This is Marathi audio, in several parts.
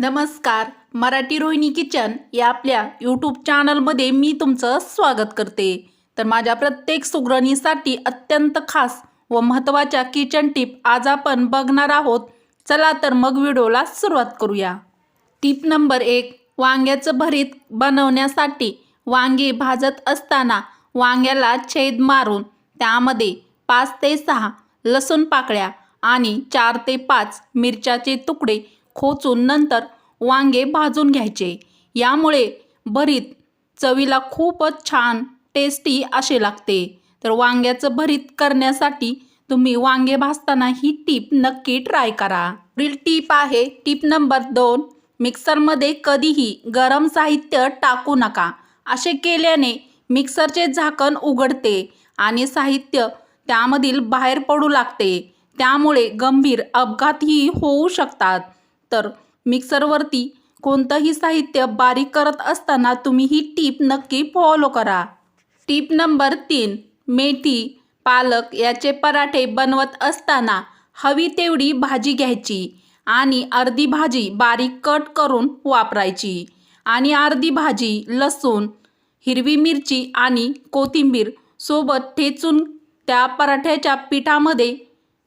नमस्कार मराठी रोहिणी किचन या आपल्या यूट्यूब चॅनलमध्ये मी तुमचं स्वागत करते. तर माझ्या प्रत्येक सुगरणीसाठी अत्यंत खास व महत्त्वाच्या किचन टिप आज आपण बघणार आहोत. चला तर मग व्हिडिओला सुरुवात करूया. टिप नंबर एक वांग्याचं भरीत बनवण्यासाठी वांगे भाजत असताना वांग्याला छेद मारून त्यामध्ये पाच ते सहा लसूण पाकळ्या आणि चार ते पाच मिरच्याचे तुकडे खोचून नंतर वांगे भाजून घ्यायचे. यामुळे भरीत चवीला खूपच छान टेस्टी असे लागते. तर वांग्याचं भरीत करण्यासाठी तुम्ही वांगे भाजताना ही टीप नक्की ट्राय करा. पुढील टीप आहे टीप नंबर दोन मिक्सरमध्ये कधीही गरम साहित्य टाकू नका. असे केल्याने मिक्सरचे झाकण उघडते आणि साहित्य त्यामधील बाहेर पडू लागते. त्यामुळे गंभीर अपघातही होऊ शकतात. तर मिक्सरवरती कोणतंही साहित्य बारीक करत असताना तुम्ही ही टीप नक्की फॉलो करा. टीप नंबर तीन मेथी पालक याचे पराठे बनवत असताना हवी तेवढी भाजी घ्यायची आणि अर्धी भाजी बारीक कट करून वापरायची आणि अर्धी भाजी लसूण हिरवी मिरची आणि कोथिंबीर सोबत ठेचून त्या पराठ्याच्या पिठामध्ये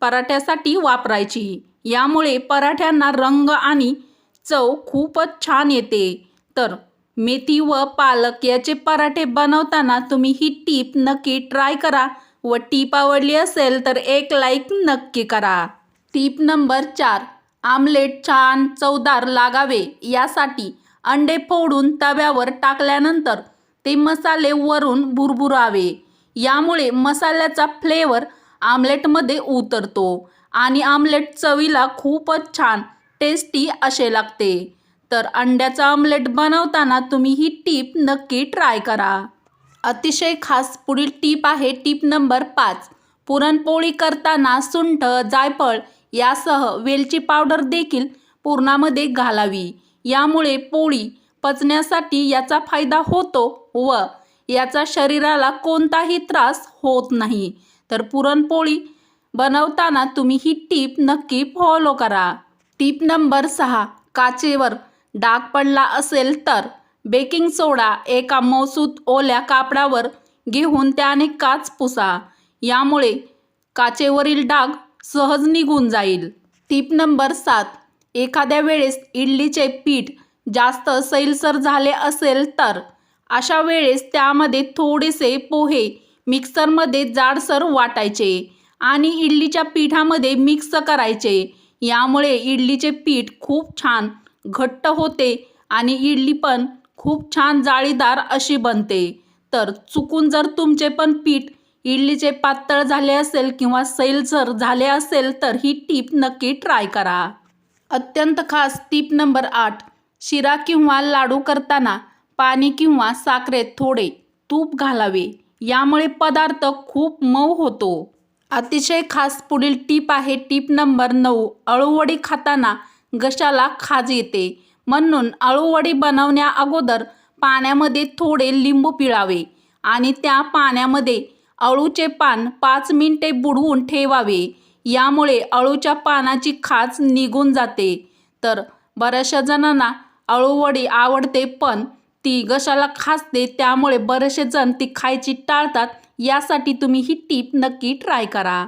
पराठ्यासाठी वापरायची. यामुळे पराठ्यांना रंग आणि चव खूपच छान येते. तर मेथी व पालक याचे पराठे बनवताना तुम्ही ही टीप नक्की ट्राय करा व टीप आवडली असेल तर एक लाईक नक्की करा. टीप नंबर चार आमलेट छान चवदार लागावे. यासाठी अंडे फोडून तव्यावर टाकल्यानंतर ते मसाले वरून भुरभुरावे. यामुळे मसाल्याचा फ्लेवर आमलेटमध्ये उतरतो. आणि आमलेट चवीला खूपच छान टेस्टी असे लागते. तर अंड्याचा आमलेट बनवताना तुम्ही ही टीप नक्की ट्राय करा. अतिशय खास पुढील टीप आहे टीप नंबर पाच. पुरणपोळी करताना सुंठ जायफळ यासह वेलची पावडर देखील पुरणामध्ये घालावी. यामुळे पोळी पचण्यासाठी याचा फायदा होतो व याचा शरीराला कोणताही त्रास होत नाही. तर पुरणपोळी बनवताना तुम्ही ही टीप नक्की फॉलो करा. टीप नंबर सहा काचेवर डाग पडला असेल तर बेकिंग सोडा. एका मौसूत ओल्या कापडावर घेऊन त्याने काच पुसा. यामुळे काचेवरील डाग सहज निघून जाईल. टीप नंबर सात एखाद्या वेळेस इडलीचे पीठ जास्त सैलसर झाले असेल तर अशा वेळेस त्यामध्ये थोडेसे पोहे मिक्सरमध्ये जाडसर वाटायचे. आणि इडलीच्या पिठामध्ये मिक्स करायचे. यामुळे इडलीचे पीठ खूप छान घट्ट होते आणि इडली पण खूप छान जाळीदार अशी बनते. तर चुकून जर तुमचे पण पीठ इडलीचे पातळ झाले असेल किंवा सैलसर झाले असेल तर ही टीप नक्की ट्राय करा. अत्यंत खास टीप नंबर आठ शिरा किंवा लाडू करताना पाणी किंवा साखरेत थोडे तूप घालावे. यामुळे पदार्थ खूप मऊ होतो. अतिशय खास पुढील टीप आहे. टीप नंबर नऊ अळूवडी खाताना घशाला खाज येते. म्हणून अळूवडी बनवण्या अगोदर पाण्यामध्ये थोडे लिंबू पिळावे आणि त्या पाण्यामध्ये अळूचे पान पाच मिनिटे बुडवून ठेवावे. यामुळे अळूच्या पानाची खाज निघून जाते. तर बऱ्याचशा जणांना अळूवडी आवडते पण ती घशाला खाजते त्यामुळे बरेचसे जण ती खायची टाळतात. यासाठी तुम्ही ही टीप नक्की ट्राय करा.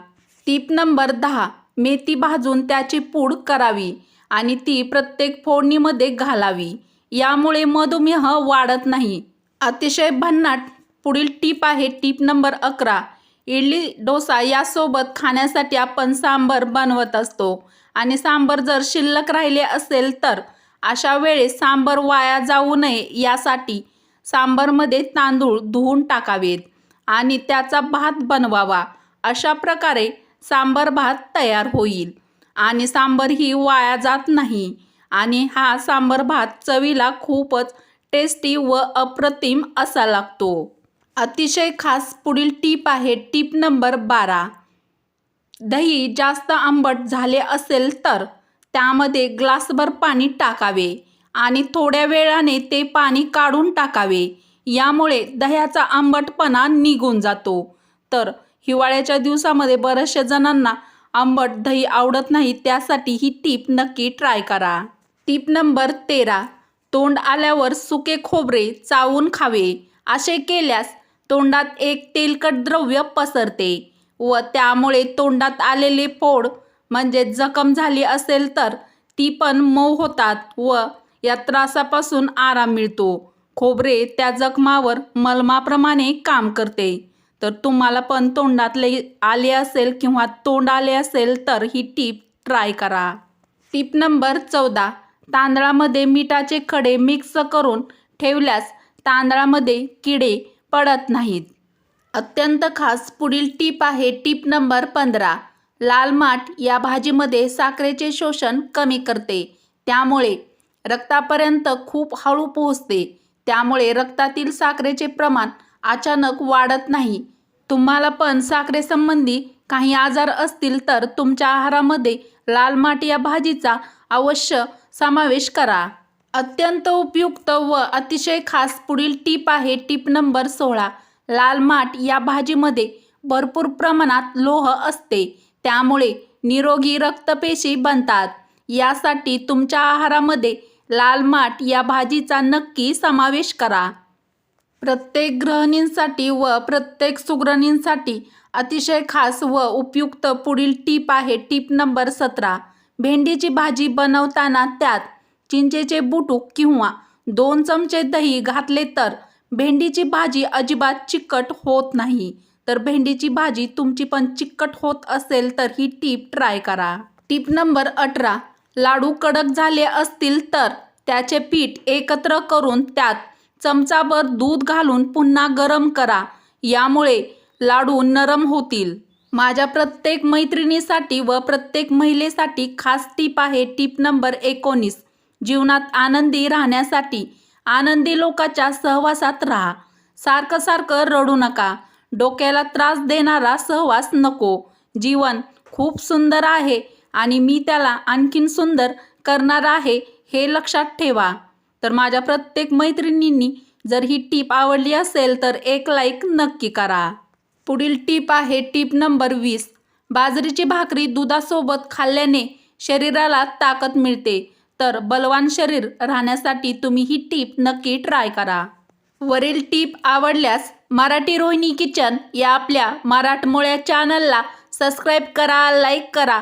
टीप नंबर दहा मेथी भाजून त्याची पूड करावी आणि ती प्रत्येक फोडणीमध्ये घालावी. यामुळे मधुमेह वाढत नाही. अतिशय भन्नाट पुढील टीप आहे टीप नंबर अकरा. इडली डोसा यासोबत खाण्यासाठी आपण सांबर बनवत असतो आणि सांबर जर शिल्लक राहिले असेल तर अशा वेळेस सांबर वाया जाऊ नये यासाठी सांबरमध्ये तांदूळ धुवून टाकावेत. आणि त्याचा भात बनवावा. अशा प्रकारे सांबर भात तयार होईल. आणि सांबर ही वाया जात नाही. आणि हा सांबर भात चवीला खूपच टेस्टी व अप्रतिम असा लागतो. अतिशय खास पुढील टीप आहे टीप नंबर बारा. दही जास्त आंबट झाले असेल तर त्यामध्ये ग्लासभर पाणी टाकावे आणि थोड्या वेळाने ते पाणी काढून टाकावे. यामुळे दह्याचा आंबटपणा निघून जातो. तर हिवाळ्याच्या दिवसामध्ये बऱ्याचशा जणांना आंबट दही आवडत नाही त्यासाठी ही टीप नक्की ट्राय करा. टीप नंबर तेरा तोंड आल्यावर सुके खोबरे चावून खावे. असे केल्यास तोंडात एक तेलकट द्रव्य पसरते व त्यामुळे तोंडात आलेले फोड म्हणजे जखम झाली असेल तर ती पण मऊ होतात व या त्रासापासून आराम मिळतो. खोबरे त्या जखमावर मलमाप्रमाणे काम करते. तर तुम्हाला पण तोंडातले आले असेल किंवा तोंड आले असेल तर ही टीप ट्राय करा. टीप नंबर चौदा. तांदळामध्ये मिठाचे खडे मिक्स करून ठेवल्यास तांदळामध्ये किडे पडत नाहीत. अत्यंत खास पुढील टीप आहे टीप नंबर पंधरा. लाल माठ या भाजीमध्ये साखरेचे शोषण कमी करते. त्यामुळे रक्तापर्यंत खूप हळू पोहोचते. त्यामुळे रक्तातील साखरेचे प्रमाण अचानक वाढत नाही. तुम्हाला पण साखरेसंबंधी काही आजार असतील तर तुमच्या आहारामध्ये लाल माठ या भाजीचा अवश्य समावेश करा. अत्यंत उपयुक्त व अतिशय खास पुढील टीप आहे टीप नंबर सोळा. लाल माठ या भाजीमध्ये भरपूर प्रमाणात लोह असते. त्यामुळे निरोगी रक्तपेशी बनतात. यासाठी तुमच्या आहारामध्ये लाल माठ या भाजीचा नक्की समावेश करा. प्रत्येक गृहिणींसाठी व प्रत्येक सुगरणींसाठी अतिशय खास व उपयुक्त पुढील टीप आहे टीप नंबर सतरा. भेंडीची भाजी बनवताना त्यात चिंचेचे बुटूक किंवा दोन चमचे दही घातले तर भेंडीची भाजी अजिबात चिकट होत नाही. तर भेंडीची भाजी तुमची पण चिकट होत असेल तर ही टीप ट्राय करा. टीप नंबर अठरा. लाडू कडक झाले असतील तर त्याचे पीठ एकत्र करून त्यात चमचाभर दूध घालून पुन्हा गरम करा. यामुळे लाडू नरम होतील. माझ्या प्रत्येक मैत्रिणीसाठी व प्रत्येक महिलेसाठी खास टीप आहे टीप नंबर एकोणीस. जीवनात आनंदी राहण्यासाठी आनंदी लोकाच्या सहवासात राहा. सारखं सारखं रडू नका. डोक्याला त्रास देणारा सहवास नको. जीवन खूप सुंदर आहे. आणि मी त्याला आणखीन सुंदर करणार आहे हे लक्षात ठेवा. तर माझ्या प्रत्येक मैत्रिणींनी जर ही टीप आवडली असेल तर एक लाईक नक्की करा. पुढील टीप आहे टीप नंबर वीस. बाजरीची भाकरी दुधासोबत खाल्ल्याने शरीराला ताकद मिळते. तर बलवान शरीर राहण्यासाठी तुम्ही ही टीप नक्की ट्राय करा. वरील टीप आवडल्यास मराठी रोहिणी किचन या आपल्या मराठमोळ्या चॅनलला सबस्क्राईब करा लाईक करा